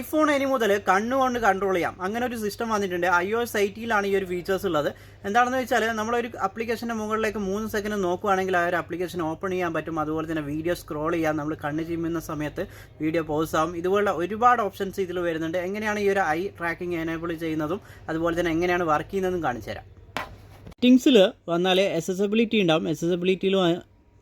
IPhone ഇനി മുതൽ കണ്ണുകൊണ്ട് കൺട്രോൾ ചെയ്യാം. അങ്ങനെ ഒരു സിസ്റ്റം വന്നിട്ടുണ്ട്. ഐ ഒ എസ് ഐറ്റിയിലാണ് ഈ ഒരു ഫീച്ചേഴ്സ് ഉള്ളത്. എന്താണെന്ന് വെച്ചാൽ നമ്മളൊരു അപ്ലിക്കേഷന്റെ മുകളിലേക്ക് മൂന്ന് സെക്കൻഡ് നോക്കുകയാണെങ്കിൽ ആ ഒരു അപ്ലിക്കേഷൻ ഓപ്പൺ ചെയ്യാൻ പറ്റും. അതുപോലെ തന്നെ വീഡിയോ സ്ക്രോൾ ചെയ്യാം. നമ്മൾ കണ്ണ് ചിമ്മുന്ന സമയത്ത് വീഡിയോ പോസ് ആവും. ഇതുപോലുള്ള ഒരുപാട് ഓപ്ഷൻസ് ഇതിൽ വരുന്നുണ്ട്. എങ്ങനെയാണ് ഈ ഒരു ഐ ട്രാക്കിംഗ് എനേബിൾ ചെയ്യുന്നതും അതുപോലെ തന്നെ എങ്ങനെയാണ് വർക്ക് ചെയ്യുന്നതും കാണിച്ചു തരാം. സെറ്റിങ്സിൽ വന്നാൽ എസസബിലിറ്റി ഉണ്ടാവും. എസസബിലിറ്റിയിൽ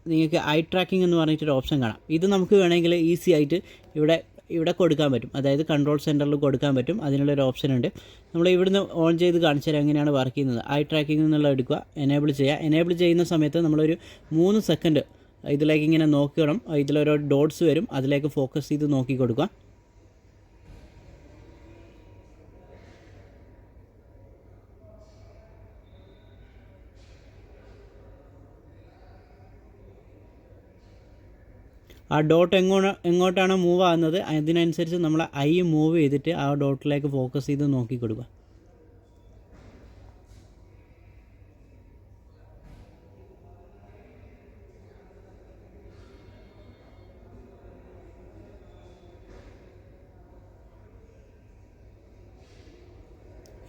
നിങ്ങൾക്ക് ഐ ട്രാക്കിംഗ് എന്ന് പറഞ്ഞിട്ടൊരു ഓപ്ഷൻ കാണാം. ഇത് നമുക്ക് വേണമെങ്കിൽ ഈസി ആയിട്ട് ഇവിടെ ഇവിടെ കൊടുക്കാൻ പറ്റും. അതായത് കൺട്രോൾ സെന്ററിൽ കൊടുക്കാൻ പറ്റും. അതിനുള്ളൊരു ഓപ്ഷൻ ഉണ്ട്. നമ്മൾ ഇവിടുന്ന് ഓൺ ചെയ്ത് കാണിച്ചു എങ്ങനെയാണ് വർക്ക് ചെയ്യുന്നത്. ഐ ട്രാക്കിംഗ് എന്നുള്ള എടുക്കുക. എനേബിൾ ചെയ്യുക. എനേബിൾ ചെയ്യുന്ന സമയത്ത് നമ്മളൊരു മൂന്ന് സെക്കൻഡ് ഇതിലേക്ക് ഇങ്ങനെ നോക്കണം ഇതിലൊരു ഡോട്ട്സ് വരും. അതിലേക്ക് ഫോക്കസ് ചെയ്ത് നോക്കി കൊടുക്കുക. ആ ഡോട്ട് എങ്ങോട്ട് എങ്ങോട്ടാണോ മൂവ് ആകുന്നത് അതിനനുസരിച്ച് നമ്മൾ ഐ മൂവ് ചെയ്തിട്ട് ആ ഡോട്ടിലേക്ക് ഫോക്കസ് ചെയ്ത് നോക്കി കൊടുക്കുക.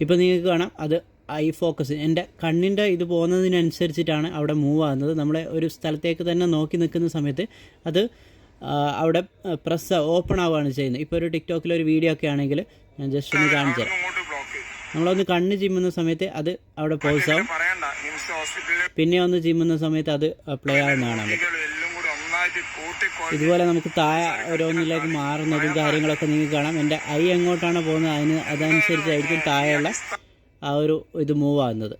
ഇപ്പോൾ നിങ്ങൾക്ക് കാണാം അത് ഐ ഫോക്കസ് എന്റെ കണ്ണിന്റെ ഇത് പോകുന്നതിനനുസരിച്ചിട്ടാണ് അവിടെ മൂവ് ആകുന്നത് നമ്മളെ ഒരു സ്ഥലത്തേക്ക് തന്നെ നോക്കി നിൽക്കുന്ന സമയത്ത് അത് അവിടെ പ്രസ് ഓപ്പൺ ആവുകയാണ് ചെയ്യുന്നത്. ഇപ്പോൾ ഒരു ടിക്ടോക്കിൽ ഒരു വീഡിയോ ഒക്കെ ആണെങ്കിൽ ഞാൻ ജസ്റ്റ് ഒന്ന് കാണിച്ചു തരാം നമ്മളൊന്ന് കണ്ണ് ചിമ്മുന്ന സമയത്ത് അത് അവിടെ പോസ് ആവും. പിന്നെ ഒന്ന് ചിമ്മുന്ന സമയത്ത് അത് പ്ലേ ആവുന്ന കാണാൻ ഇതുപോലെ നമുക്ക് താഴെ ഓരോന്നിലേക്ക് മാറുന്നതും കാര്യങ്ങളൊക്കെ നിങ്ങൾക്ക് കാണാം. എന്റെ ഐ എങ്ങോട്ടാണ് പോകുന്നത് അതിന് അതനുസരിച്ചായിരിക്കും താഴെയുള്ള ആ ഒരു ഇത് മൂവ് ആകുന്നത്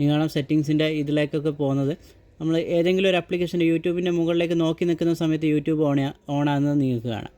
നിങ്ങൾ സെറ്റിങ്സിന്റെ ഇതിലേക്കൊക്കെ പോകുന്നത്. നമ്മൾ ഏതെങ്കിലും ഒരു ആപ്ലിക്കേഷന്റെ യൂട്യൂബിന്റെ മുകളിലേക്ക് നോക്കി നിൽക്കുന്ന സമയത്ത് യൂട്യൂബ് ഓൺ ആകുന്നത് നിങ്ങൾക്ക് കാണാം.